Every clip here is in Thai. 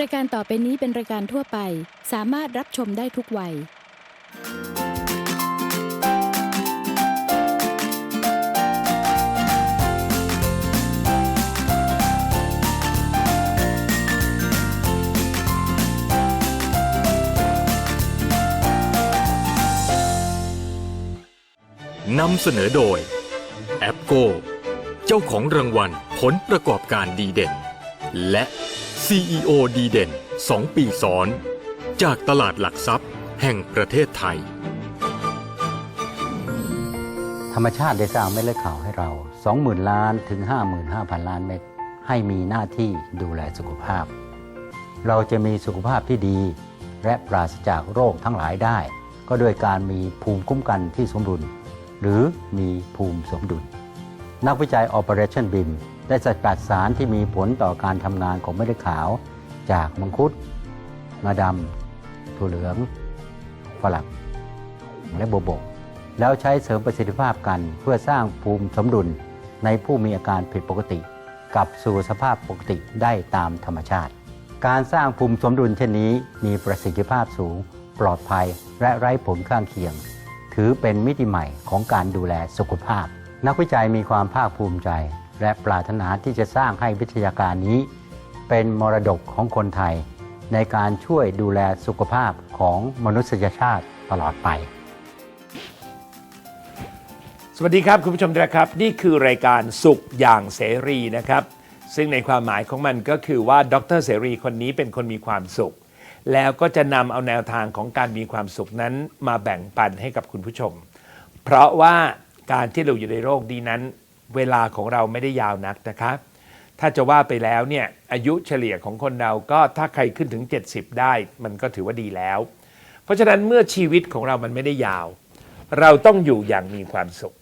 รายการต่อไปนี้เป็นรายการทั่วไป สามารถรับชมได้ทุกวัย นำเสนอโดย แอปโก เจ้าของรางวัลผลประกอบการดีเด่น และ CEO ดีเด่น 2 ปีซ้อน จากตลาดหลักทรัพย์แห่งประเทศไทย ธรรมชาติได้สร้างเม็ดเลือดขาวให้เรา 20,000 ล้านถึง 55,000 ล้านเม็ดให้มีหน้าที่ดูแลสุขภาพ เราจะมีสุขภาพที่ดี และปราศจากโรคทั้งหลายได้ ก็โดยการมีภูมิคุ้มกันที่สมดุล หรือมีภูมิสมดุล นักวิจัย Operation BIM ได้สกัดสารที่มีผลต่อการทำงานของเม็ดเลือดขาว จากมังคุดงาดำถั่วเหลืองฝรั่งและโบวบก แล้วใช้เสริมประสิทธิภาพกันเพื่อสร้างภูมิสมดุลในผู้มีอาการผิดปกติกลับสู่สภาพปกติได้ตามธรรมชาติ การสร้างภูมิสมดุลเช่นนี้มีประสิทธิภาพสูง ปลอดภัยและไร้ผลข้างเคียง ถือเป็นมิติใหม่ของการดูแลสุขภาพ นักวิจัยมีความภาคภูมิใจ และปรารถนาที่จะสร้างให้วิทยาการนี้ เป็นมรดกของคนไทย ในการช่วยดูแลสุขภาพของมนุษยชาติตลอดไป สวัสดีครับคุณผู้ชมทุกท่านครับ นี่คือรายการสุขอย่างเสรีนะครับ ซึ่งในความหมายของมันก็คือว่าดรเสรีคนนี้เป็นคนมีความสุข แล้วก็จะนำเอาแนวทางของการมีความสุขนั้นมาแบ่งปันให้กับคุณผู้ชม เพราะว่าการที่เราอยู่ในโลกนี้นั้น เวลาของเราไม่ได้ยาวนักนะครับ ถ้าจะว่าไปแล้วเนี่ยอายุเฉลี่ยของคนเราก็ถ้าใครขึ้นถึง 70 ได้ มันก็ถือว่าดีแล้ว เพราะฉะนั้นเมื่อชีวิตของเรามันไม่ได้ยาว เราต้องอยู่อย่างมีความสุข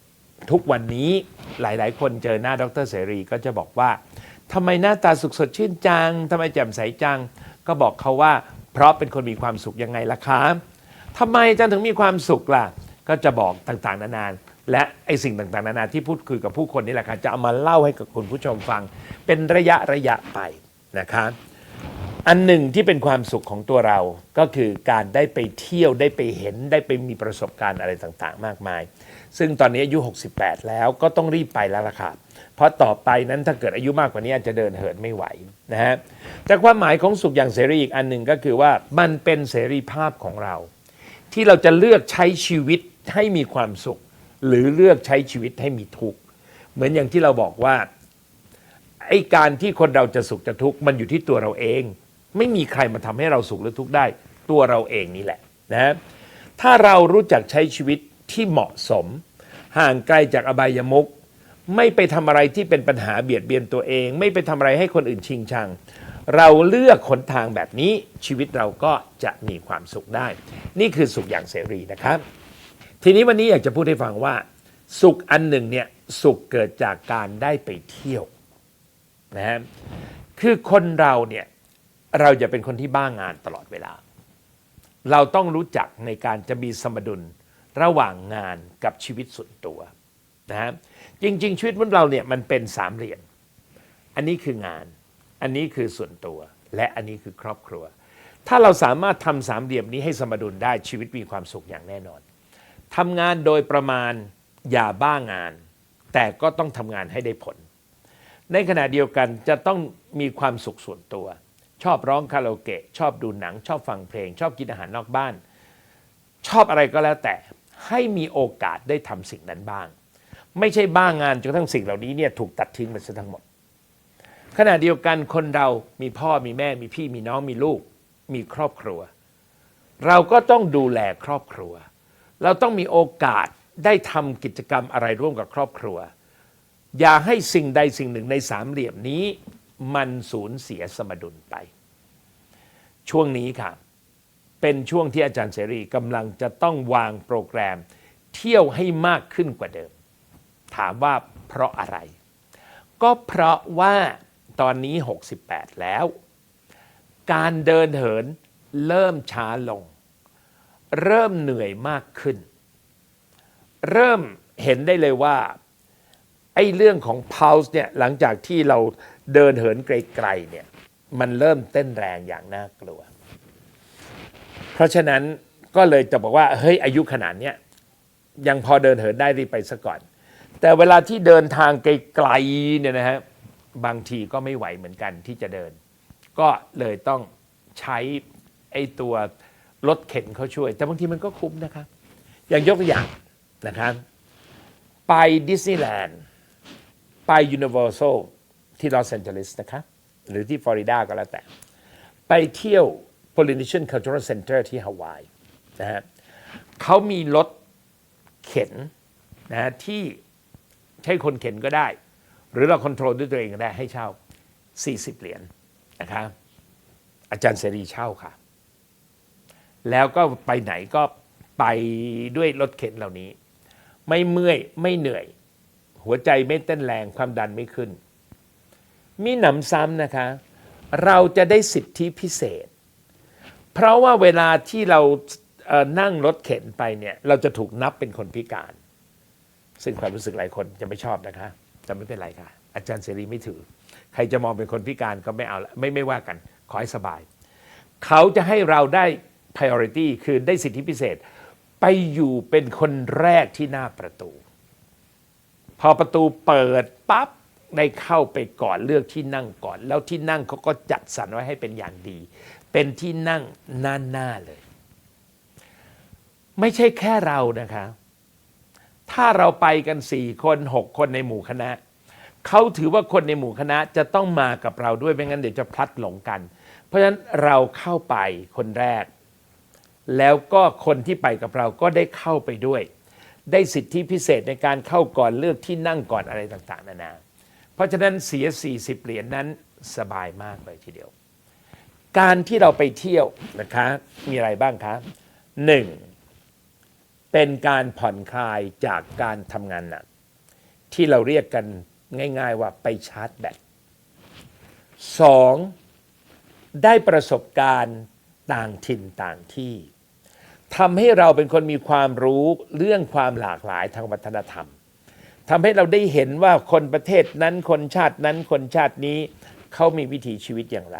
ทุกวันนี้หลาย ๆ คนเจอหน้าดรเสรีก็จะบอกว่าทำไมหน้าตาสุขสดชื่นจังทำไมแจ่มใสจัง ก็บอกเขาว่า เพราะเป็นคนมีความสุขยังไงล่ะคะทำไมจังถึงมีความสุขล่ะ ก็จะบอกต่างๆ นานา และไอสิ่งต่างๆ นานาที่พูดคุยกับผู้คนนี่แหละค่ะจะเอามาเล่าให้กับคุณผู้ชมฟัง เป็นระยะระยะไปนะคะอันหนึ่งที่เป็นความสุขของตัวเราก็คือการได้ไปเที่ยวได้ไปเห็นได้ไปมีประสบการณ์อะไรต่างๆ มากมาย ซึ่งตอนนี้อายุ 68 แล้วก็ต้องรีบไปแล้วล่ะค่ะเพราะต่อไปนั้นถ้าเกิดอายุมากกว่านี้อาจจะเดินเหินไม่ไหวนะฮะแต่ความหมายของสุขอย่างเสรีอีกอันหนึ่งก็คือว่ามันเป็นเสรีภาพของเรา ที่เราจะเลือกใช้ชีวิตให้มีความสุข หรือเลือกใช้ชีวิตให้มีทุกข์เหมือนอย่างที่เราบอกว่าไอ้การที่คนเราจะสุขจะทุกข์มันอยู่ที่ตัวเราเอง ไม่มีใครมาทำให้เราสุขหรือทุกข์ได้ ตัวเราเองนี่แหละนะถ้าเรารู้จักใช้ชีวิตที่เหมาะสม ห่างไกลจากอบายมุขไม่ไปทำอะไรที่เป็นปัญหาเบียดเบียนตัวเอง ไม่ไปทำอะไรให้คนอื่นชิงชัง เราเลือกขนทางแบบนี้ชีวิตเราก็จะมีความสุขได้ นี่คือสุขอย่างเสรีนะครับ ทีนี้วันนี้อยากจะพูดให้ฟังว่า สุขอันหนึ่งเนี่ยสุขเกิดจากการได้ไปเที่ยวนะฮะคือคนเราเนี่ยเราจะเป็นคนที่บ้างงานตลอดเวลา เราต้องรู้จักในการจะมีสมดุลระหว่างงานกับชีวิตส่วนตัวนะฮะจริง ๆ ชีวิตของเราเนี่ยมันเป็นสามเหลี่ยมอันนี้คืองาน อันนี้คือส่วนตัว และอันนี้คือครอบครัว ถ้าเราสามารถทำสามเหลี่ยมนี้ให้สมดุลได้ชีวิตมีความสุขอย่างแน่นอน ทำงานโดยประมาณอย่าบ้างาน แต่ก็ต้องทำงานให้ได้ผล ในขณะเดียวกันจะต้องมีความสุขส่วนตัว ชอบร้องคาราโอเกะ ชอบดูหนัง ชอบฟังเพลง ชอบกินอาหารนอกบ้าน ชอบอะไรก็แล้วแต่ให้มีโอกาสได้ทำสิ่งนั้นบ้าง ไม่ใช่บ้างงานจนกระทั่งสิ่งเหล่านี้เนี่ยถูกตัดทิ้งไปซะทั้งหมด ขณะเดียวกันคนเรามีพ่อมีแม่มีพี่มีน้องมีลูก มีครอบครัว เราก็ต้องดูแลครอบครัว เราต้องมีโอกาสได้ทำกิจกรรมอะไรร่วมกับครอบครัว อย่าให้สิ่งใดสิ่งหนึ่งในสามเหลี่ยมนี้ มันสูญเสียสมดุลไป ช่วงนี้ค่ะ เป็นช่วงที่อาจารย์เสรีกำลังจะต้องวางโปรแกรม เที่ยวให้มากขึ้นกว่าเดิม ถามว่าเพราะอะไร ก็เพราะว่าตอนนี้ 68 แล้ว การเดินเหินเริ่มช้าลง เริ่มเหนื่อยมากขึ้น เริ่มเห็นได้เลยว่าไอ้เรื่องของ pulse เนี่ยหลังจากที่เราเดินเหินไกลๆเนี่ยมันเริ่มเต้นแรงอย่างน่ากลัว เพราะฉะนั้นก็เลยจะบอกว่าเฮ้ยอายุขนาดเนี้ยยังพอเดินเหินได้รีบไปซะก่อน แต่เวลาที่เดินทางไกลๆเนี่ยนะฮะบางทีก็ไม่ไหวเหมือนกันที่จะเดิน ก็เลยต้องใช้ไอ้ตัว รถเข็นเขาช่วย แต่บางทีมันก็คุ้มนะครับ อย่างยกตัวอย่างนะครับ ไปดิสนีย์แลนด์ไปยูนิเวอร์แซลที่ลอสแอนเจลิสนะครับ หรือที่ฟลอริดาก็แล้วแต่ ไปเที่ยว Polynesian Cultural Center ที่ฮาวายนะฮะเขามีรถเข็นนะที่ใช้คนเข็นก็ได้ หรือเราคอนโทรลด้วยตัวเองก็ได้ให้เช่า 40 เหรียญนะครับอาจารย์เสรีเช่าค่ะ แล้วก็ไปไหนก็ไปด้วยรถเข็นเหล่านี้ ไม่เมื่อยไม่เหนื่อย หัวใจไม่เต้นแรงความดันไม่ขึ้น มีหนำซ้ำนะคะ เราจะได้สิทธิพิเศษ เพราะว่าเวลาที่เรานั่งรถเข็นไปเนี่ย เราจะถูกนับเป็นคนพิการ ซึ่งความรู้สึกหลายคนจะไม่ชอบนะคะแต่ไม่เป็นไรค่ะ อาจารย์เสรีไม่ถือ ใครจะมองเป็นคนพิการก็ไม่เอาละไม่ไม่ว่ากัน ขอให้สบาย เขาจะให้เราได้ priority คือได้สิทธิพิเศษ ไปอยู่เป็นคนแรกที่หน้าประตู พอประตูเปิดปั๊บได้เข้าไปก่อนเลือกที่นั่งก่อน แล้วที่นั่งเขาก็จัดสรรไว้ให้เป็นอย่างดี เป็นที่นั่งหน้าหน้าเลย ไม่ใช่แค่เรานะคะ ถ้าเราไปกันสี่คนหกคนในหมู่คณะเขาถือว่าคนในหมู่คณะจะต้องมากับเราด้วยไม่งั้นเดี๋ยวจะพลัดหลงกัน เพราะฉะนั้นเราเข้าไปคนแรก แล้วก็คนที่ไปกับเราก็ได้เข้าไปด้วย ได้สิทธิพิเศษในการเข้าก่อนเลือกที่นั่งก่อนอะไรต่างๆ นานา เพราะฉะนั้นเสีย 40 เหรียญนนั้นสบายมากเลยทีเดียว การที่เราไปเที่ยวนะคะ มีอะไรบ้างคะหนึ่งเป็นการผ่อนคลายจากการทำงานหนักที่เราเรียกกันง่าย ๆ ว่าไปชาร์จแบตสองได้ประสบการณ์ต่างถิ่นต่างที่ ทำให้เราเป็นคนมีความรู้เรื่องความหลากหลายทางวัฒนธรรมทำให้เราได้เห็นว่าคนประเทศนั้นคนชาตินั้นคนชาตินี้เขามีวิถีชีวิตอย่างไร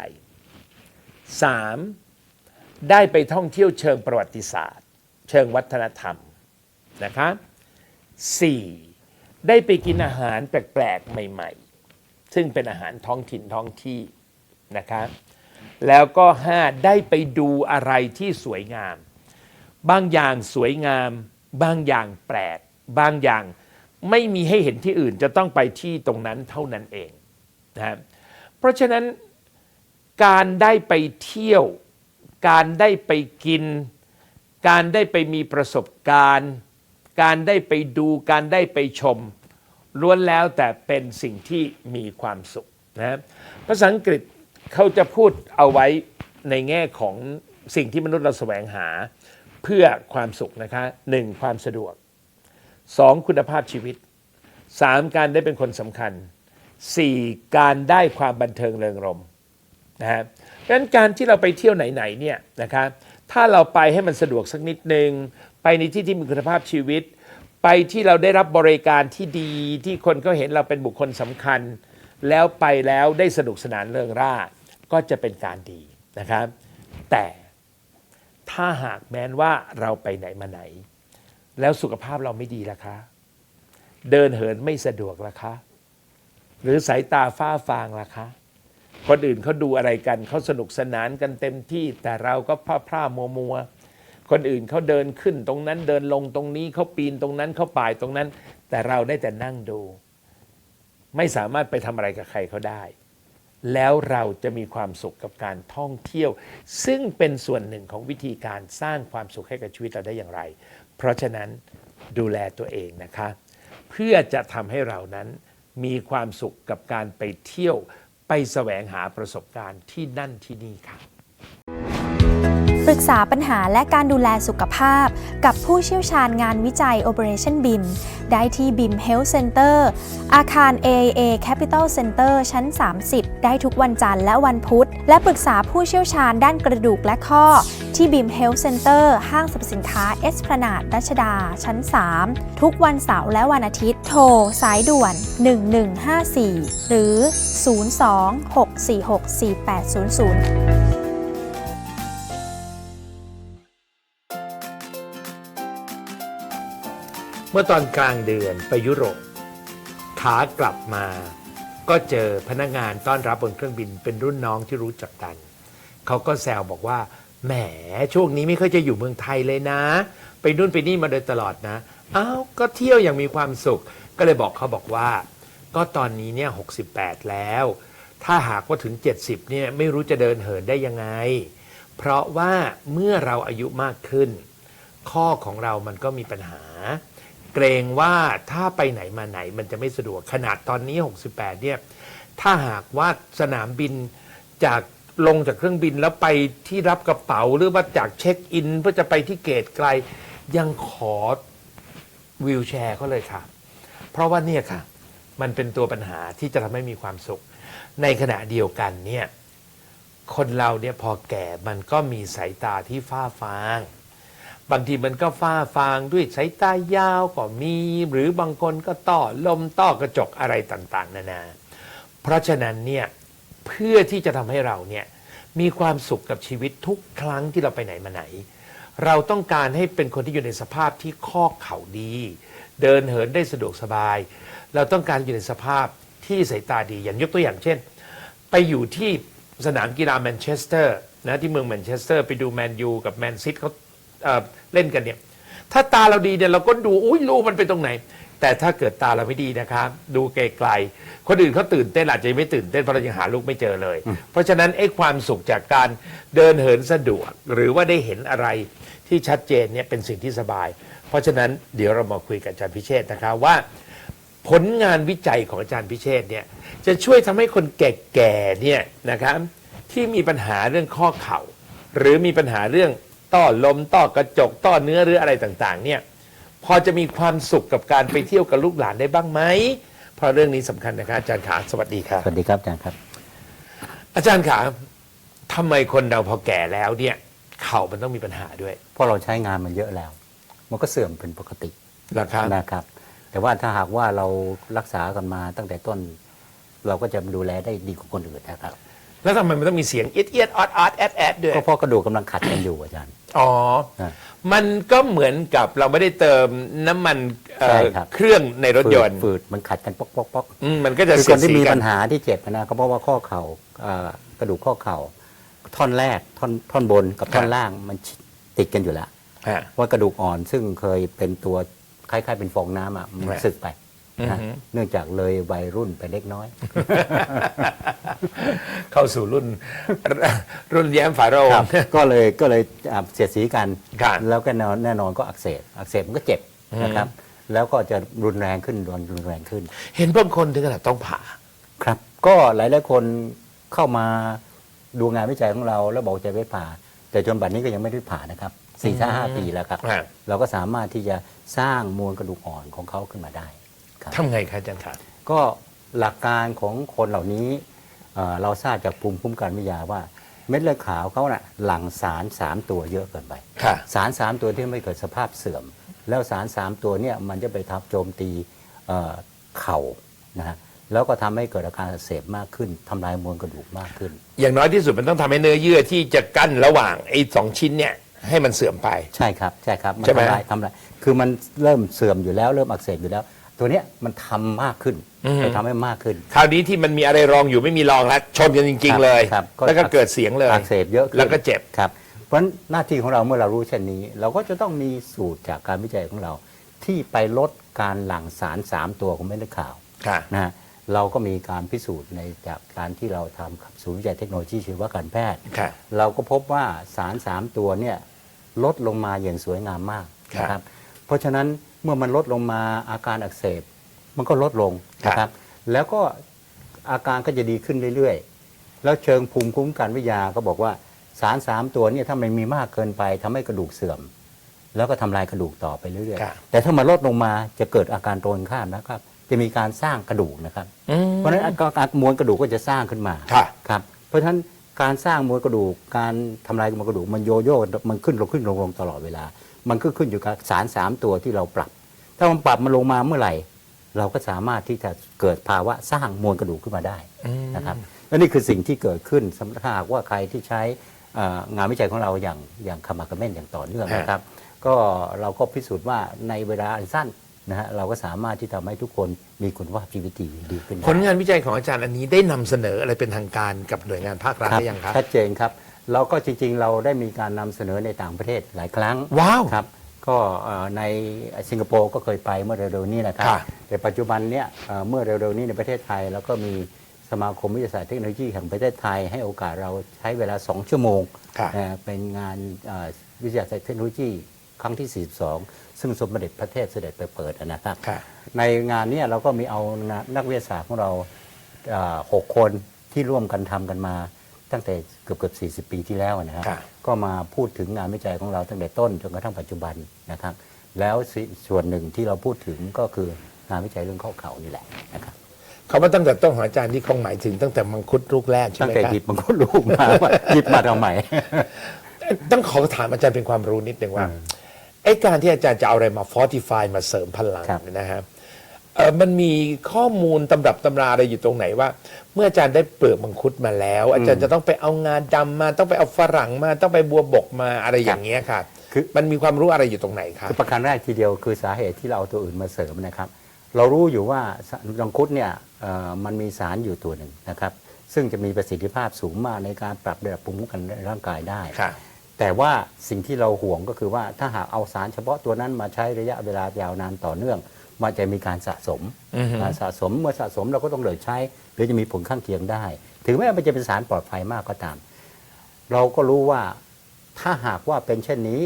3. ได้ไปท่องเที่ยวเชิงประวัติศาสตร์ เชิงวัฒนธรรมนะคะ 4. ได้ไปกินอาหารแปลกๆ ใหม่ๆ ซึ่งเป็นอาหารท้องถิ่นท้องที่นะคะแล้วก็ 5. ได้ไปดูอะไรที่สวยงาม บางอย่างสวยงาม บางอย่างแปลก บางอย่างไม่มีให้เห็นที่อื่นจะต้องไปที่ตรงนั้นเท่านั้นเองนะครับเพราะฉะนั้นการได้ไปเที่ยว การได้ไปกิน การได้ไปมีประสบการณ์ การได้ไปดูการได้ไปชม ล้วนแล้วแต่เป็นสิ่งที่มีความสุขนะภาษาอังกฤษเขาจะพูดเอาไว้ในแง่ของสิ่งที่มนุษย์เราแสวงหา เพื่อความสุขนะคะหนึ่งความสะดวกสองคุณภาพชีวิตสามการได้เป็นคนสำคัญสี่การได้ความบันเทิงเริงรมนะฮะดังนั้นการที่เราไปเที่ยวไหนๆเนี่ยนะครับถ้าเราไปให้มันสะดวกสักนิดนึง ไปในที่ที่มีคุณภาพชีวิต ไปที่เราได้รับบริการที่ดีที่คนเขาเห็นเราเป็นบุคคลสำคัญ แล้วไปแล้วได้สนุกสนานเริงร่าก็จะเป็นการดีนะครับแต่ ถ้าหากแม้นว่าเราไปไหนมาไหน แล้วสุขภาพเราไม่ดีล่ะคะ เดินเหินไม่สะดวกล่ะคะ หรือสายตาฝ้าฟางล่ะคะคนอื่นเขาดูอะไรกันเขาสนุกสนานกันเต็มที่ แต่เราก็พร่าพร่ามัวมัวคนอื่นเขาเดินขึ้นตรงนั้นเดินลงตรงนี้เขาปีนตรงนั้นเขาป่ายตรงนั้น แต่เราได้แต่นั่งดู ไม่สามารถไปทำอะไรกับใครเขาได้ แล้วเราจะมีความสุขกับการท่องเที่ยว ซึ่งเป็นส่วนหนึ่งของวิธีการสร้างความสุขให้กับชีวิตเราได้อย่างไร เพราะฉะนั้นดูแลตัวเองนะคะ เพื่อจะทำให้เรานั้นมีความสุขกับการไปเที่ยวไปแสวงหาประสบการณ์ที่นั่นที่นี่ค่ะ รึกษาปัญหาและการดูแลสุขภาพ กับผู้เชี่ยวชาญงานวิจัย Operation BIM ได้ที่ BIM Health Center อาคาร AIA Capital Center ชั้น 30 ได้ทุกวันจันทร์และวันพุธ และปรึกษาผู้เชี่ยวชาญด้านกระดูกและข้อ ที่ BIM Health Center ห้างสรรพสินค้าเอสพนาดรัชดา ชั้น 3 ทุกวันเสาร์และวันอาทิตย์ โทร สายด่วน 1154 หรือ 02-646-4800 เมื่อตอนกลางเดือนไปยุโรปขากลับมา ก็เจอพนักงานต้อนรับบนเครื่องบินเป็นรุ่นน้องที่รู้จักกัน เขาก็แซวบอกว่าแหมช่วงนี้ไม่ค่อยจะอยู่เมืองไทยเลยนะ ไปนู่นไปนี่มาโดยตลอดนะอ้าวก็เที่ยวอย่างมีความสุข ก็เลยบอกเขาบอกว่า ก็ตอนนี้เนี่ย68แล้ว ถ้าหากว่าถึง 70เนี่ยไม่รู้จะเดินเหินได้ยังไง เพราะว่าเมื่อเราอายุมากขึ้น ข้อของเรามันก็มีปัญหา เกรงว่าถ้าไปไหนมาไหนมันจะไม่สะดวกขนาดตอนนี้ 68 เนี่ย ถ้าหากว่าสนามบินจากลงจากเครื่องบินแล้วไปที่รับกระเป๋าหรือว่าจากเช็คอินเพื่อจะไปที่เกตไกลยังขอวิวแชร์เขาเลยค่ะ เพราะว่าเนี่ยค่ะ มันเป็นตัวปัญหาที่จะทำให้มีความสุข ในขณะเดียวกันเนี่ย คนเราเนี่ยพอแก่มันก็มีสายตาที่ฟ้าฟาง บางทีมันก็ฟ้าฟางด้วยสายตายาวก็มี หรือบางคนก็ต้อลมต้อกระจกอะไรต่างๆ นานา เพราะฉะนั้นเนี่ยเพื่อที่จะทำให้เราเนี่ยมีความสุขกับชีวิตทุกครั้งที่เราไปไหนมาไหน เราต้องการให้เป็นคนที่อยู่ในสภาพที่ข้อเข่าดี เดินเหินได้สะดวกสบาย เราต้องการอยู่ในสภาพที่สายตาดีอย่างยกตัวอย่างเช่น ไปอยู่ที่สนามกีฬาแมนเชสเตอร์นะที่เมืองแมนเชสเตอร์ไปดูแมนยูกับแมนซิตเขา เอ่อเล่นกันเนี่ยถ้าตาเราดีเนี่ยเราก็ดูอุ้ยลูกมันเป็นตรงไหน แต่ถ้าเกิดตาเราไม่ดีนะครับ ดูไกลๆคนอื่นเขาตื่นเต้นอาจจะไม่ตื่นเต้นเพราะเรายังหาลูกไม่เจอเลย เพราะฉะนั้นไอ้ความสุขจากการเดินเหินสะดวก หรือว่าได้เห็นอะไรที่ชัดเจนเนี่ยเป็นสิ่งที่สบาย เพราะฉะนั้นเดี๋ยวเรามาคุยกับอาจารย์พิเชษฐ์นะครับว่า ผลงานวิจัยของอาจารย์พิเชษฐ์เนี่ยจะช่วยทำให้คนแก่ๆเนี่ยนะครับที่มีปัญหาเรื่องข้อเข่า หรือมีปัญหาเรื่อง ต้อลมต้อกระจกต้อเนื้อหรืออะไรต่างๆ เนี่ยพอจะมีความสุขกับการไปเที่ยวกับลูกหลานได้บ้างไหมเพราะเรื่องนี้สำคัญนะครับอาจารย์ขาสวัสดีครับสวัสดีครับอาจารย์ครับ อาจารย์ขาทำไมคนเราพอแก่แล้วเนี่ย เข่ามันต้องมีปัญหาด้วย เพราะเราใช้งานมันเยอะแล้ว มันก็เสื่อมเป็นปกติราคานะครับ แต่ว่าถ้าหากว่าเรารักษากันมาตั้งแต่ต้น เราก็จะดูแลได้ดีกว่าคนอื่นนะครับ แล้วทำไมมันต้องมีเสียงเอียดเอียดออดออดแอดแอดด้วยก็เพราะกระดูกกำลังขัดกันอยู่อาจารย์ อ๋อนะมันก็เหมือนกับเราไม่ได้เติมน้ำมันเอ่อใช่ครับ เครื่องในรถยนต์ฝืดๆมันขัดกันป๊อกป๊อกป๊อกอืมมันก็จะคือเสีคยดนที่สีมีกัปัน ญหาที่เจ็บนะก็เพราะว่าข้อเข่าอ่ากระดูกข้อเข่า ท่อนแรกท่อนท่อนบนกับท่อนล่างมันติดกันอยู่แล้ว ฮะ ว่ากระดูกอ่อนซึ่งเคยเป็นตัวคล้ายๆเป็นฟองน้ำอะมันครับ สึกไปอือนะฮึ เนื่องจากเลยวัยรุ่นไปเล็กน้อย เข้าสู่รุ่น รุ่นแย้มฝาโลงก็เลยก็เลยอ่าเสียดสีกันครับแล้วก็แน่นอนแน่นอนก็อักเสบอักเสบมันก็เจ็บอืมนะครับ แล้วก็จะรุนแรงขึ้นรุนรุนแรงขึ้น เห็นบางคนถึงขนาดต้องผ่าครับ ก็หลายหลายๆคนเข้ามาดูงานวิจัยของเราแล้วบอกจะไปผ่า แต่จนบัดนี้ก็ยังไม่ได้ผ่านะครับสี่ห้าห้าปีแล้วครับครับ เราก็สามารถที่จะสร้างมวลกระดูกอ่อนของเขาขึ้นมาได้ ครับ ทำไงครับอาจารย์ครับ ก็หลักการของคนเหล่านี้เอ่อเราทราบจากภูมิคุ้มกันวิทยาว่าเม็ดเลือดขาวเขาน่ะหลั่งสาร 3 ตัวเยอะเกินไป ค่ะ สาร 3 ตัวที่ไม่เกิดสภาพเสื่อม แล้วสาร 3 ตัวเนี่ยมันจะไปทับโจมตีเอ่อเข่านะฮะแล้วก็ทำให้เกิดอาการอักเสบมากขึ้นทำลายมวลกระดูกมากขึ้น อย่างน้อยที่สุดมันต้องทำให้เนื้อเยื่อที่จะกั้นระหว่างไอ้สองชิ้นเนี่ยให้มันเสื่อมไป ใช่ครับ ใช่ครับมันใช่ไหมทำลายทำลายคือมันเริ่มเสื่อมอยู่แล้วเริ่มอักเสบอยู่แล้ว ตัวเนี้ยมันทำมากขึ้นอืมไปทำให้มากขึ้น คราวนี้ที่มันมีอะไรรองอยู่ไม่มีรองแล้วชนกันจริงครับๆเลย ครับก็แล้วก็เกิดเสียงเลย อักเสบเยอะขึ้นแล้วก็เจ็บ ครับ เพราะฉะนั้นหน้าที่ของเราเมื่อเรารู้เช่นนี้ เราก็จะต้องมีสูตรจากการวิจัยของเรา ที่ไปลดการหลั่งสาร 3 ตัวของเม็ดเลือดขาวค่ะ นะฮะเราก็มีการพิสูจน์ในจากการที่เราทำกับศูนย์วิจัยเทคโนโลยีชีวการแพทย์ ค่ะ เราก็พบว่าสาร 3 ตัวเนี่ยลดลงมาอย่างสวยงามมากครับ นะครับ เพราะฉะนั้น เมื่อมันลดลงมาอาการอักเสบ มันก็ลดลงนะครับ แล้วก็อาการก็จะดีขึ้นเรื่อยๆ แล้วเชิงภูมิคุ้มกันวิทยาก็บอกว่าสารสามตัวเนี่ยถ้ามันมีมากเกินไปทำให้กระดูกเสื่อม แล้วก็ทำลายกระดูกต่อไปเรื่อยครับๆแต่ถ้ามันลดลงมาจะเกิดอาการตรงข้ามนะครับ จะมีการสร้างกระดูกนะครับ เพราะฉะนั้นอาการมวลกระดูกก็จะสร้างขึ้นมาค่ะครับเพราะฉะนั้นการสร้างมวลกระดูก การทำลายมวลกระดูกมันโยโย่มันขึ้นลงขึ้นลงลงตลอดเวลา มันก็ขึ้นอยู่กับสารสามตัวที่เราปรับ ถ้ามันปรับมันลงมาเมื่อไหร่ เราก็สามารถที่จะเกิดภาวะสร้างมวลกระดูกขึ้นมาได้นะครับและนี่คือสิ่งที่เกิดขึ้นสำหรับถ้าหากว่าใครที่ใช้เอ่องานวิจัยของเราอย่างอย่างขมักเขม้นอย่างต่อเนื่องนะครับ ก็เราก็พิสูจน์ว่าในเวลาอันสั้นนะฮะเราก็สามารถที่ทำให้ทุกคนมีคุณภาพชีวิตที่ดีขึ้นได้ผลงานวิจัยของอาจารย์อันนี้ได้นำเสนออะไรเป็นทางการกับหน่วยงานภาครัฐครับได้ยังครับชัดเจนครับ เราก็จริงๆ เราได้มีการนำเสนอในต่างประเทศหลายครั้งว้าว ครับ ก็เอ่อในสิงคโปร์ก็เคยไปเมื่อเร็วๆนี้นะครับ ค่ะ แต่ปัจจุบันเนี่ยเอ่อเมื่อเร็วๆนี้ในประเทศไทย แล้วก็มีสมาคมวิทยาศาสตร์เทคโนโลยีแห่งประเทศไทย ให้โอกาสเราใช้เวลา 2 ชั่วโมงค่ะ เอ่อเป็นงานเอ่อวิทยาศาสตร์เทคโนโลยีครั้งที่ 42 ซึ่งสมเด็จพระเทพเสด็จไปเปิดนะครับ ค่ะ ในงานเนี้เราก็มีเอานักวิทยาศาสตร์ของเราเอ่อหกคนที่ร่วมกันทำกันมา ตั้งแต่เกือบเกือบ40 ปีที่แล้วนะครับ ค่ะ ก็มาพูดถึงงานวิจัยของเราตั้งแต่ต้นจนกระทั่งปัจจุบันนะครับ แล้วสิส่วนหนึ่งที่เราพูดถึงก็คืองานวิจัยเรื่องข้อเข่านี่แหละนะครับคำว่าตั้งแต่ต้นของอาจารย์ที่คงหมายถึงตั้งแต่มังคุดลูกแรกใช่ตั้งไหมแต่ครับ หยิบมันก็ลูกมาว่าหยิบมาทำไม ต้องขอถามอาจารย์เป็นความรู้นิดนึงว่าไอ้การที่อาจารย์จะเอาอะไรมา fortify มาเสริมพลังครับเนี่ยนะฮะเออ มันมีข้อมูลตำรับตำราอะไรอยู่ตรงไหนว่า เมื่ออาจารย์ได้เปลือกมังคุดมาแล้ว อาจารย์จะต้องไปเอางาดำมาต้องไปเอาฝรั่งมาต้องไปบัวบกมาอะไรอย่างเงี้ยค่ะคือมันมีความรู้อะไรอยู่ตรงไหนครับคือประการแรกทีเดียวคือสาเหตุที่เราเอาตัวอื่นมาเสริมนะครับ เรารู้อยู่ว่ารังคุดเนี่ยเอ่อมันมีสารอยู่ตัวหนึ่งนะครับ ซึ่งจะมีประสิทธิภาพสูงมากในการปรับระดับภูมิคุ้มกันในร่างกายได้ค่ะแต่ว่าสิ่งที่เราห่วงก็คือว่าถ้าหากเอาสารเฉพาะตัวนั้นมาใช้ระยะเวลายาวนานต่อเนื่อง มันจะมีการสะสมอือฮึการสะสมเมื่อสะสมเราก็ต้องเลิกใช้ หรือจะมีผลข้างเคียงได้ ถึงแม้มันจะเป็นสารปลอดภัยมากก็ตาม เราก็รู้ว่าถ้าหากว่าเป็นเช่นนี้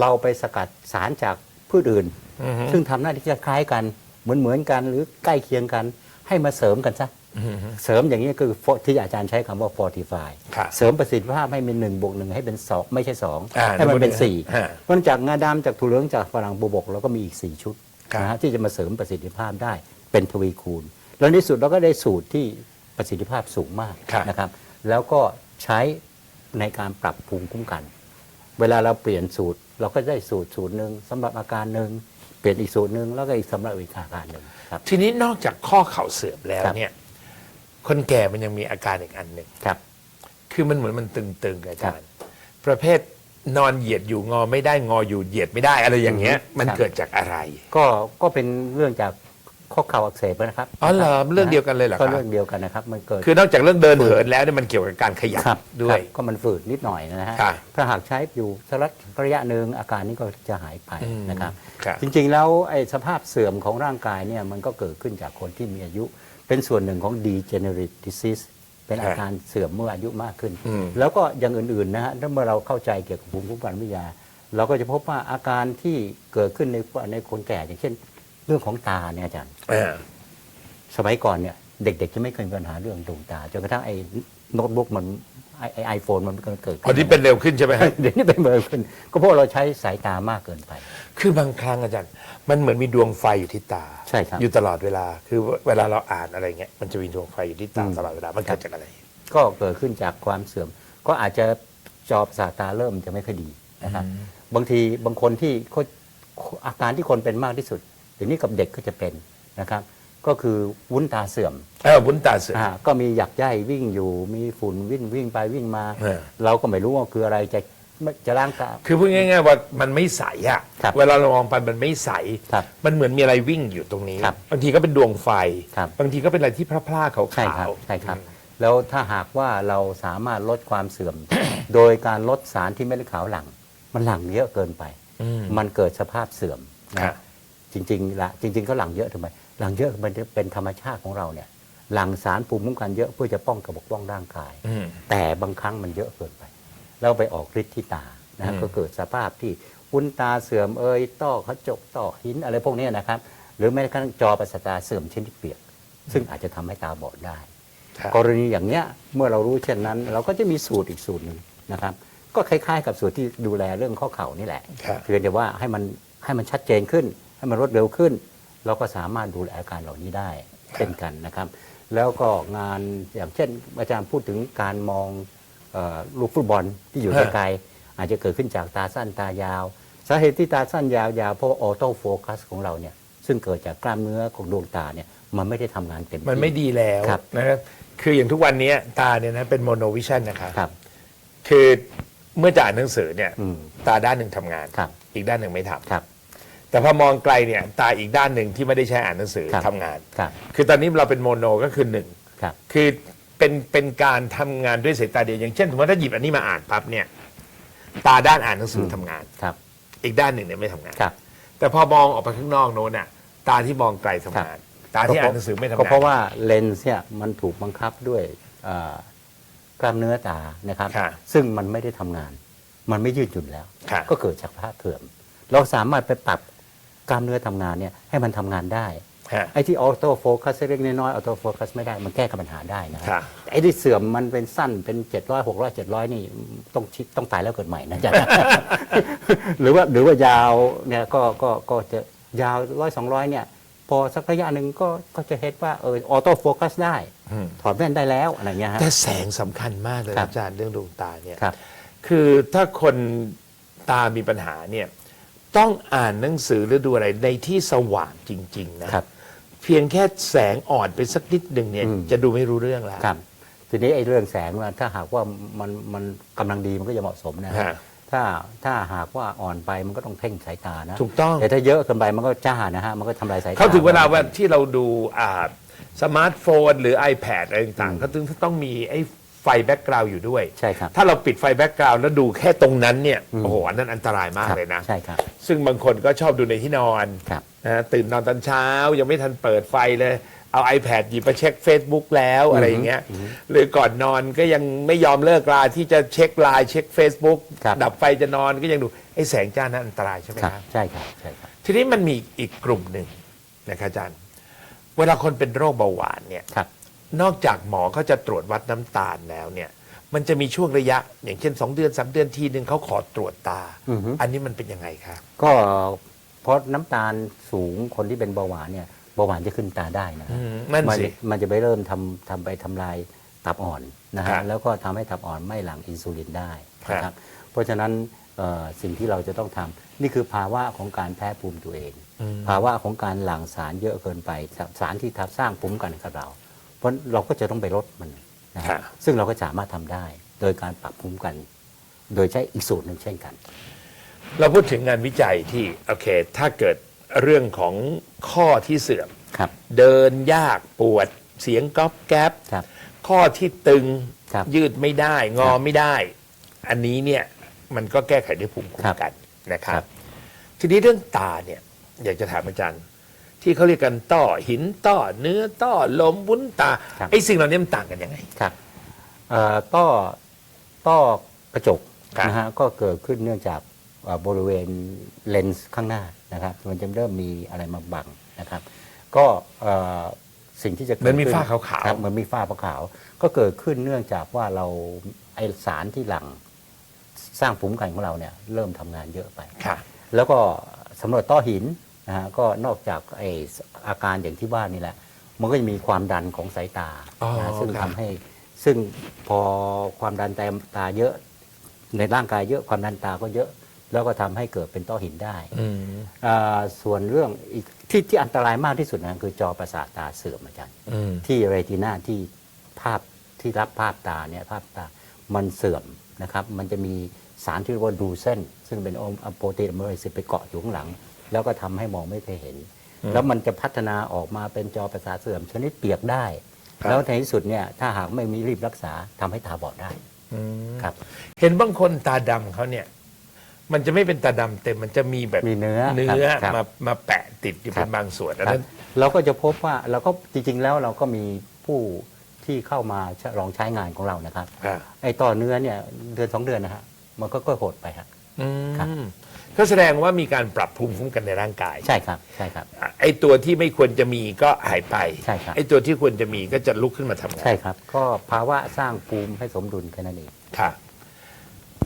เราไปสกัดสารจากพืชอื่นอือฮึซึ่งทำหน้าที่คล้ายๆกันเหมือนเหมือนๆกัน หรือใกล้เคียงกัน ให้มาเสริมกันซะอือฮึเสริมอย่างนี้คือ for- ที่อาจารย์ใช้คำว่า fortify ค่ะเสริมประสิทธิภาพให้เป็นหนึ่งบวกหนึ่งให้เป็นสองไม่ใช่สองอ่าให้มันเป็นนึกว่าสี่ฮะเพราะฉะนั้นจากงาดำจากถั่วเหลืองจากฝรั่งบูบกเราก็มีอีกสี่ชุดครับ นะฮะที่จะมาเสริมประสิทธิภาพได้เป็นทวีคูณ แล้วในที่สุดเราก็ได้สูตรที่ประสิทธิภาพสูงมากครับ นะครับ แล้วก็ใช้ในการปรับภูมิคุ้มกัน เวลาเราเปลี่ยนสูตรเราก็ได้สูตรสูตรหนึ่งสำหรับอาการหนึ่งเปลี่ยนอีกสูตรหนึ่งแล้วก็อีกสำหรับอีกอาการหนึ่งครับ ทีนี้นอกจากข้อเข่าเสื่อมแล้วครับ เนี่ยคนแก่มันยังมีอาการอีกอันหนึ่ง ครับ คือมันเหมือนมันตึงๆอาจารย์ ประเภท นอนเหยียดอยู่งอไม่ได้งออยู่เหยียดไม่ได้อะไรอย่างเงี้ยอืมมันครับ เกิดจากอะไรก็ก็เป็นเรื่องจากข้อเข่าอักเสบนะครับอ๋อเหรอเรื่องเดียวกันเลยเหรอคก็รับเรื่องเดียวกันนะครับ มันเกิด คือนอกจากเรื่องเดินเหินแล้วเนี่ยมันเกี่ยวกับการขยับครับด้วย ครับก็มันฝืดนิดหน่อยนะฮะครับถ้าหากใช้อยู่สักระยะหนึ่งอาการนี้ก็จะหายไปอืมนะครับ ครับจริงๆแล้วไอ้สภาพเสื่อมของร่างกายเนี่ยมันก็เกิดขึ้นจากคนที่มีอายุ เป็นส่วนหนึ่งของ degenerative disease เป็นอาการเสื่อมเมื่ออายุมากขึ้นอืมแล้วก็อย่างอื่นๆนะฮะถ้าเมื่อเราเข้าใจเกี่ยวกับภูมิคุ้มกันวิทยา เราก็จะพบว่าอาการที่เกิดขึ้นในในคนแก่ อย่างเช่น เรื่องของตาเนี่ยอาจารย์อ่าสมัยก่อนเนี่ยเด็ก ๆ จะไม่เคยมีปัญหาเรื่องดวงตาจนกระทั่งไอ้โน้ตบุ๊กมัน ไอ้ไอโฟนมันเกิดคนที่เป็นเร็วขึ้นใช่ไหมฮะเดี๋ยวนี้เป็นเบอร์ขึ้น ก็เพราะเราใช้สายตามากเกินไป คือบางครั้งอาจารย์มันเหมือนมีดวงไฟอยู่ที่ตาใช่ครับอยู่ตลอดเวลา คือเวลาเราอ่านอะไรเงี้ยมันจะมีดวงไฟอยู่ที่ตาอืม ตลอดเวลามันเกิดจากอะไร ก็เกิดขึ้นจากความเสื่อม ก็อาจจะจอประสาทตาเริ่มจะไม่ค่อยดีนะครับบางทีบางคนที่เขาอาการที่คนเป็นมากที่สุดเดี๋ยวนี้กับเด็กก็จะเป็นนะครับ ก็คือวุ้นตาเสื่อมเออวุ้นตาเสื่อม อ่าก็มีหยักใยวิ่งอยู่มีฝุ่นวิ่งวิ่งไปวิ่งมา เออ เราก็ไม่รู้ว่าคืออะไรจะจะล้างตาคือพูดง่ายๆว่ามันไม่ใสอะครับเวลาเรามองไปมันไม่ใส ครับมันเหมือนมีอะไรวิ่งอยู่ตรงนี้ ครับบางทีก็เป็นดวงไฟ ครับ บางทีก็เป็นอะไรที่พร่าๆขาวๆ ใช่ครับใช่ครับ แล้วถ้าหากว่าเราสามารถลดความเสื่อม โดยการลดสารที่เม็ดเลือดขาวหลั่งมันหลั่งเยอะเกินไป อืมมันเกิดสภาพเสื่อมครันะบจริงๆละจริง ๆ ก็หลั่งเยอะทำไม หลั่งเยอะมันเป็นธรรมชาติของเราเนี่ยหลั่งสารภูมิคุ้มกันเยอะเพื่อจะป้องกับปกป้องร่างกายอืมแต่บางครั้งมันเยอะเกินไป แล้วไปออกฤทธิ์ที่ตานะอืมก็เกิดสภาพที่วุ้นตาเสื่อมเอยต้อกระจกต้อหินอะไรพวกเนี้ยนะครับ หรือแม้กระทั่งจอประสาทตาเสื่อมชนิดเปียก ซึ่งอาจจะทำให้ตาบอดได้ครับกรณีอย่างเนี้ยเมื่อเรารู้เช่นนั้น เราก็จะมีสูตรอีกสูตรหนึ่งนะครับ ก็คล้ายๆ กับส่วนที่ดูแลเรื่องข้อเข่านี่แหละครับเพียงแต่ว่าให้มันให้มันชัดเจนขึ้น ให้มันรวดเร็วขึ้น เราก็สามารถดูแลอาการเหล่านี้ได้เช่นกันนะครับ แล้วก็งานอย่างเช่น อาจารย์พูดถึงการมองเอ่อลูกฟุตบอลที่อยู่ฮะ ไกลๆอาจจะเกิดขึ้นจากตาสั้นตายาว สาเหตุที่ตาสั้นยาวๆเพราะออโต้โฟกัสของเราเนี่ยซึ่งเกิดจากกล้ามเนื้อของดวงตาเนี่ยมันไม่ได้ทำงานเต็มที่ มันไม่ดีแล้วครับ นะครับคืออย่างทุกวันนี้ตาเนี่ยนะเป็นโมโนวิชั่นนะครับ ครับ คือเมื่อจะอ่านหนังสือเนี่ย อืมตาด้านหนึ่งทำงาน ครับ อีกด้านหนึ่งไม่ทำครับ แต่พอมองไกลเนี่ยตาอีกด้านหนึ่งที่ไม่ได้ใช้อ่านหนังสือครับทำงาน ครับคือตอนนี้เราเป็นโมโนก็คือหนึ่งครับ คือเป็นเป็นการทำงานด้วยสายตาเดียวอย่างเช่นสมมติว่าถ้าหยิบอันนี้มาอ่านปั๊บเนี่ยตาด้านอ่านหนังสืออมทำงาน ครับอีกด้านหนึ่งเนี่ยไม่ทำงาน ครับ แต่พอมองออกไปข้างนอกโน้นน่ะตาที่มองไกลทำงาน ตาที่อ่านหนังสือไม่ทำงาน ก็เพราะว่าเลนส์เนี่ยมันถูกบังคับด้วยเอ่อกล้ามเนื้อตานะครับ ค่ะซึ่งมันไม่ได้ทำงาน มันไม่ยืดหยุ่นแล้ว ค่ะก็เกิดจากพลาดเสื่อมเราสามารถไปปรับ กล้ามเนื้อทำงานเนี่ยให้มันทำงานได้ฮะไอ้ที่ออโต้โฟกัสเล็กๆน้อยๆออโต้โฟกัสไม่ได้มันแก้ปัญหาได้นะค่ะไอ้ที่เสื่อมมันเป็นสั้นเป็น 700 600 700 นี่ต้องชิต้องตายแล้วเกิดใหม่นะจ๊ะหรือว่าหรือว่ายาวเนี่ยก็ก็ก็จะยาวร้อยสองร้อยเนี่ยพอสักระยะหนึ่งก็ก็จะเห็นว่าเออออโต้โฟกัสได้อืมถอดแว่นได้แล้วอะไรเงี้ยฮะแต่แสงสำคัญมากเลยครับอาจารย์เรื่องดวงตาเนี่ยครับคือถ้าคนตามีปัญหาเนี่ย ต้องอ่านหนังสือหรือดูอะไรในที่สว่างจริง ๆ นะครับ เพียงแค่แสงอ่อนไปสักนิดหนึ่งเนี่ยอืม จะดูไม่รู้เรื่องแล้ว ครับทีนี้ไอ้เรื่องแสงว่าถ้าหากว่ามันมันกำลังดีมันก็จะเหมาะสมนะฮะถ้าถ้าหากว่าอ่อนไปมันก็ต้องเพ่งสายตานะถูกต้อง แต่ถ้าเยอะเกินไปมันก็จ้านะฮะมันก็ทำลายสายตา เขาถึงเวลาว่าที่เราดูอ่าสมาร์ทโฟน หรือ iPad อะไรต่างๆเขาถึงต้องมีไอ้ไฟแบ็กกราวด์อยู่ด้วย ใช่ครับ ถ้าเราปิดไฟแบ็กกราวด์แล้วดูแค่ตรงนั้นเนี่ยโอ้โหอันนั้นอันตรายมากครับเลยนะ ใช่ครับ ซึ่งบางคนก็ชอบดูในที่นอนครับนะฮะตื่นนอนตอนเช้ายังไม่ทันเปิดไฟเลย เอา iPad หยิบมาเช็ค Facebook แล้วอะไรอย่างเงี้ยหรือก่อนนอนก็ยังไม่ยอมเลิกลาที่จะเช็คไลน์เช็ค Facebook ครับ ดับไฟจะนอนก็ยังดูไอ้แสงจ้านั้นอันตรายใช่ไหมครับครับ ใช่ครับใช่ครับ ทีนี้มันมีอีกกลุ่มหนึ่งนะครับอาจารย์ เวลาคนเป็นโรคเบาหวานเนี่ย ครับ นอกจากหมอเขาจะตรวจวัดน้ำตาลแล้วเนี่ยมันจะมีช่วงระยะอย่างเช่น 2 เดือน 3 เดือนทีหนึ่งเขาขอตรวจตา อือฮึ อันนี้มันเป็นยังไงครับก็เพราะน้ำตาลสูงคนที่เป็นเบาหวานเนี่ยเบาหวานจะขึ้นตาได้นะคอืรับมนั่นมันสิมันจะไปเริ่มทำทำไปทำลายตับอ่อนนะครัฮะบแล้วก็ทำให้ตับอ่อนไม่หลั่งอินซูลินได้ครับนะครับเพราะฉะนั้นเอ่อสิ่งที่เราจะต้องทำนี่คือภาวะของการแพ้ภูมิตัวเองภาวะของการหลั่งสารเยอะเกินไปสารที่ทับสร้างภูมิคุ้มกันให้กับเรา เพราะเราก็จะต้องไปลดมันนะครัฮะบซึ่งเราก็สามารถทำได้ โดยการปรับภูมิคุ้มกัน โดยใช้อีกสูตรหนึ่งเช่นกัน เราพูดถึงงานวิจัยที่โอเค ถ้าเกิดเรื่องของข้อที่เสื่อมครับเดินยากปวดเสียงก๊อบแก๊บครับข้อที่ตึงครับยืดไม่ได้งอครับไม่ได้ อันนี้เนี่ยมันก็แก้ไขด้วยภูมิคุ้มกันนะครัครับบทีนี้เรื่องตาเนี่ย อยากจะถามอาจารย์ ที่เขาเรียกกันต้อหินต้อเนื้อต้อลมวุ้นตาครับ ไอ้สิ่งเหล่านี้มันต่างกันยังไง ครับเอ่อต้อต้อกระจกครับ นะฮะก็เกิดขึ้นเนื่องจากเอ่อบริเวณเลนส์ข้างหน้านะครับ มันจะเริ่มมีอะไรมาบังนะครับ ก็เอ่อสิ่งที่จะเกิดมันมีขึ้ฝ้าขาวๆ ครับมันมีฝ้าขาวๆก็เกิดขึ้นเนื่องจากว่าเราไอสารที่หลั่งสร้างภูมิคุ้มกันของเราเนี่ยเริ่มทำงานเยอะไป ค่ะ แล้วก็สำรวจต้อหิน นะฮะก็นอกจากไออาการอย่างที่ว่านี่แหละ มันก็จะมีความดันของสายตาอ๋อนะฮะซึ่งครัทำบ ให้ซึ่งพอความดันตาตาเยอะในร่างกายเยอะความดันตาก็เยอะ แล้วก็ทำให้เกิดเป็นต้อหินได้อืมอ่าส่วนเรื่องอีกที่ที่อันตรายมากที่สุดนะคือจอประสาทตาเสื่อมอาจารย์ อืม ที่เรตินาที่ภาพที่รับภาพตาเนี่ยภาพตา มันเสื่อมนะครับ มันจะมีสารที่เรียกว่าดูเส้นซึ่งเป็นอะโปรตีนอะมิโนแอซิดไปเกาะอยู่ข้างหลัง แล้วก็ทำให้มองไม่เคยเห็น แล้วมันจะพัฒนาออกมาเป็นจอประสาทเสื่อมชนิดเปียกได้ครับแล้วในที่สุดเนี่ยถ้าหากไม่มีรีบรักษาทำให้ตาบอดได้อืมครับ เห็นบางคนตาดำเขาเนี่ย มันจะไม่เป็นตาดำเต็มมันจะมีแบบมีเนื้อเนื้อครับมามาแปะติดอยู่ครัเป็บนบางส่วนอันครับนั้นเราก็จะพบว่าเราก็จริง ๆ แล้วเราก็มีผู้ที่เข้ามาลองใช้งานของเรานะครับอ่าไอ้ต่อเนื้อเนี่ยเดือนสองเดือนนะฮะมันก็ก็หดไปฮะอืครับม ก็แสดงว่ามีการปรับภูมิคุ้มกันในร่างกายใช่ครับใช่ครับ อะไอ้ตัวที่ไม่ควรจะมีก็หายไปใช่ครับ ไอ้ตัวที่ควรจะมีก็จะลุกขึ้นมาทำงาน ใช่ครับ ก็ภาวะสร้างภูมิให้สมดุลแค่นั้นเอง ค่ะ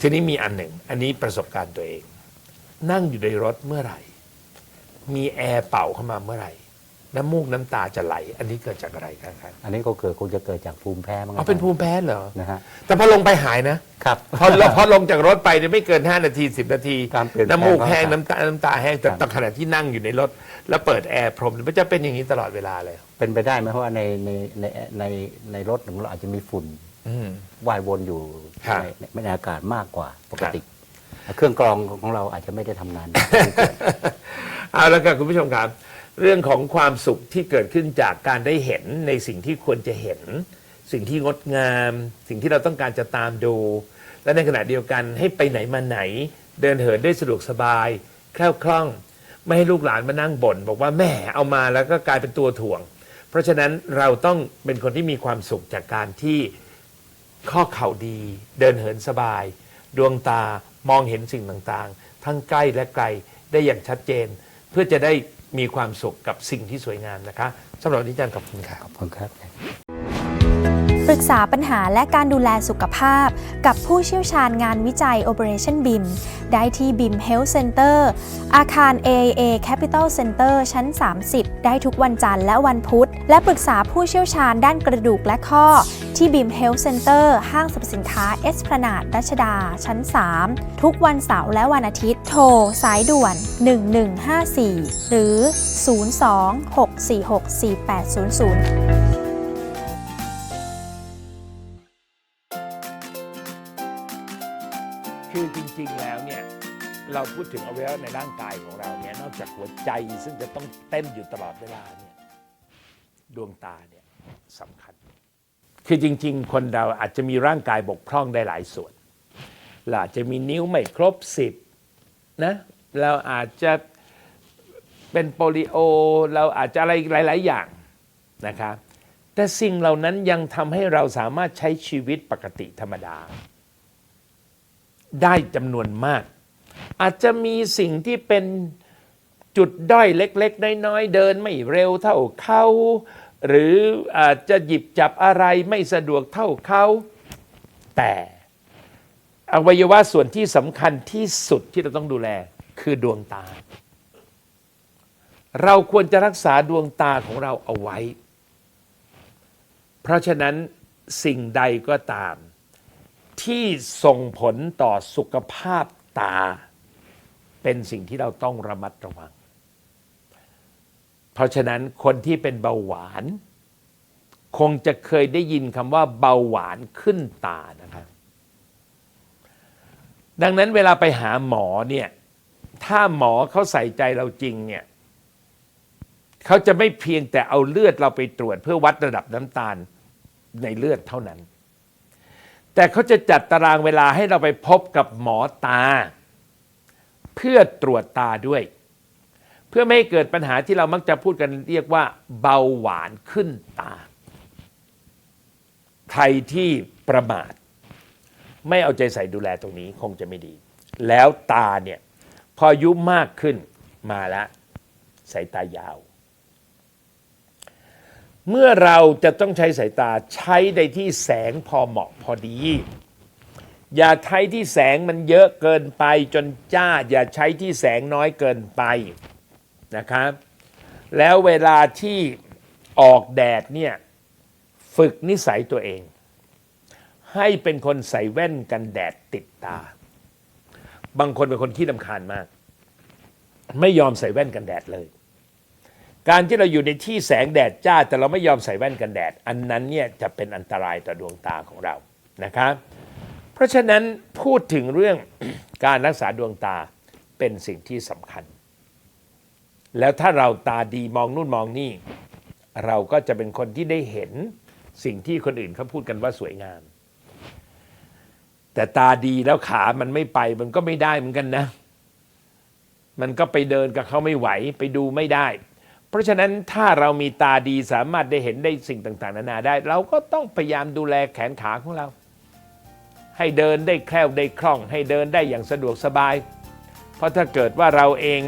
ทีนี้มีอันหนึ่ง อันนี้ประสบการณ์ตัวเอง นั่งอยู่ในรถเมื่อไหร่ มีแอร์เป่าเข้ามาเมื่อไหร่ น้ำมูกน้ำตาจะไหล อันนี้เกิดจากอะไรครับครับอันนี้ก็เกิดคงจะเกิดจากภูมิแพ้มั้งเอาเป็นภูมิแพ้เหรอนะฮะแต่พอลงไปหายนะครับพอเราพอลงจากรถไปเนี่ยไม่เกิน 5 นาที 10 นาทีการเปลี่ยนแปลงน้ำมูกแห้งของอากาศน้ำตาน้ำตาแห้งแต่ครับตอนขณะที่นั่งอยู่ในรถ แล้วเปิดแอร์พรมมันจะเป็นอย่างนี้ตลอดเวลาเลย เป็นไปได้ไหมเพราะว่าในในในในในรถของเราอาจจะมีฝุ่นอืมว่ายวนอยู่ครับในในอากาศมากกว่าปกติ เครื่องกรองของเราอาจจะไม่ได้ทำงานเอาละครับคุณผู้ชมครับ เรื่องของความสุขที่เกิดขึ้นจากการได้เห็นในสิ่งที่ควรจะเห็น สิ่งที่งดงาม สิ่งที่เราต้องการจะตามดู และในขณะเดียวกันให้ไปไหนมาไหน เดินเหินได้สะดวกสบายแคล่วคล่อง ไม่ให้ลูกหลานมานั่งบ่นบอกว่าแม่เอามาแล้วก็กลายเป็นตัวถ่วง เพราะฉะนั้นเราต้องเป็นคนที่มีความสุขจากการที่ข้อเข่าดี เดินเหินสบาย ดวงตามองเห็นสิ่งต่างๆ ทั้งใกล้และไกลได้อย่างชัดเจน เพื่อจะได้ มีความสุขกับสิ่งที่สวยงามนะคะสำหรับวันนี้อาจารย์ขอบคุณครับขอบคุณครับ รึกษาปัญหาและการดูแลสุขภาพ กับผู้เชี่ยวชาญงานวิจัย Operation BIM ได้ที่ BIM Health Center อาคาร AIA Capital Center ชั้น 30 ได้ทุกวันจันทร์และวันพุธ และปรึกษาผู้เชี่ยวชาญด้านกระดูกและข้อ ที่ BIM Health Center ห้างสรรพสินค้าเอสพลนาดรัชดา ชั้น 3 ทุกวันเสาร์และวันอาทิตย์ โทร สายด่วน 1154 หรือ 02-646-4800 เราพูดถึงอวัยวะในร่างกายของเราเนี่ยนอกจากหัวใจซึ่งจะต้องเต้นอยู่ตลอดเวลาเนี่ยดวงตาเนี่ยสำคัญ คือจริง ๆ คนเราอาจจะมีร่างกายบกพร่องได้หลายส่วนเราอาจจะมีนิ้วไม่ครบสิบนะเราอาจจะเป็นโปลิโอ เราอาจจะอะไรหลาย ๆ อย่างนะครับแต่สิ่งเหล่านั้นยังทำให้เราสามารถใช้ชีวิตปกติธรรมดา ได้จำนวนมาก อาจจะมีสิ่งที่เป็นจุดด้อยเล็ก ๆ น้อยๆเดินไม่เร็วเท่าเขาหรืออาจจะหยิบจับอะไรไม่สะดวกเท่าเขาแต่อวัยวะส่วนที่สำคัญที่สุดที่เราต้องดูแลคือดวงตา เราควรจะรักษาดวงตาของเราเอาไว้ เพราะฉะนั้นสิ่งใดก็ตาม ที่ส่งผลต่อสุขภาพตา เป็นสิ่งที่เราต้องระมัดระวัง เพราะฉะนั้นคนที่เป็นเบาหวาน คงจะเคยได้ยินคำว่าเบาหวานขึ้นตานะครับ ดังนั้นเวลาไปหาหมอเนี่ย ถ้าหมอเขาใส่ใจเราจริงเนี่ยเขาจะไม่เพียงแต่เอาเลือดเราไปตรวจเพื่อวัดระดับน้ำตาลในเลือดเท่านั้น แต่เขาจะจัดตารางเวลาให้เราไปพบกับหมอตา เพื่อตรวจตาด้วย เพื่อไม่ให้เกิดปัญหาที่เรามักจะพูดกันเรียกว่าเบาหวานขึ้นตา ใครที่ประมาท ไม่เอาใจใส่ดูแลตรงนี้คงจะไม่ดี แล้วตาเนี่ยพออายุมากขึ้นมาแล้วสายตายาว เมื่อเราจะต้องใช้สายตาใช้ในที่แสงพอเหมาะพอดี อย่าใช้ที่แสงมันเยอะเกินไปจนจ้า อย่าใช้ที่แสงน้อยเกินไปนะครับ แล้วเวลาที่ออกแดดเนี่ยฝึกนิสัยตัวเอง ให้เป็นคนใส่แว่นกันแดดติดตา บางคนเป็นคนขี้ลำคาญมาก ไม่ยอมใส่แว่นกันแดดเลย การที่เราอยู่ในที่แสงแดดจ้า แต่เราไม่ยอมใส่แว่นกันแดด อันนั้นเนี่ยจะเป็นอันตรายต่อดวงตาของเรานะครับ ราะฉะนั้นพูดถึงเรื่องการรักษาดวงตาเป็นสิ่งที่สำคัญ แล้วถ้าเราตาดีมองนู่นมองนี่ เราก็จะเป็นคนที่ได้เห็นสิ่งที่คนอื่นเขาพูดกันว่าสวยงาม แต่ตาดีแล้วขามันไม่ไปมันก็ไม่ได้เหมือนกันนะ มันก็ไปเดินกับเขาไม่ไหวไปดูไม่ได้ เพราะฉะนั้นถ้าเรามีตาดีสามารถได้เห็นได้สิ่งต่าง ๆ นานาได้ เราก็ต้องพยายามดูแลแขนขาของเรา ให้เดินได้แคล่วได้คล่อง ให้เดินได้อย่างสะดวกสบาย เพราะถ้าเกิดว่าเราเอง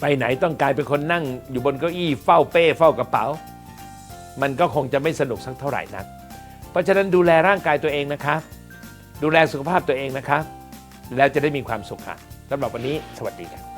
ไปไหนต้องกลายเป็นคนนั่งอยู่บนเก้าอี้เฝ้าเป้เฝ้ากระเป๋า มันก็คงจะไม่สนุกสักเท่าไหร่นัก เพราะฉะนั้นดูแลร่างกายตัวเองนะคะ ดูแลสุขภาพตัวเองนะครับแล้วจะได้มีความสุขค่ะสำหรับวันนี้สวัสดีครับ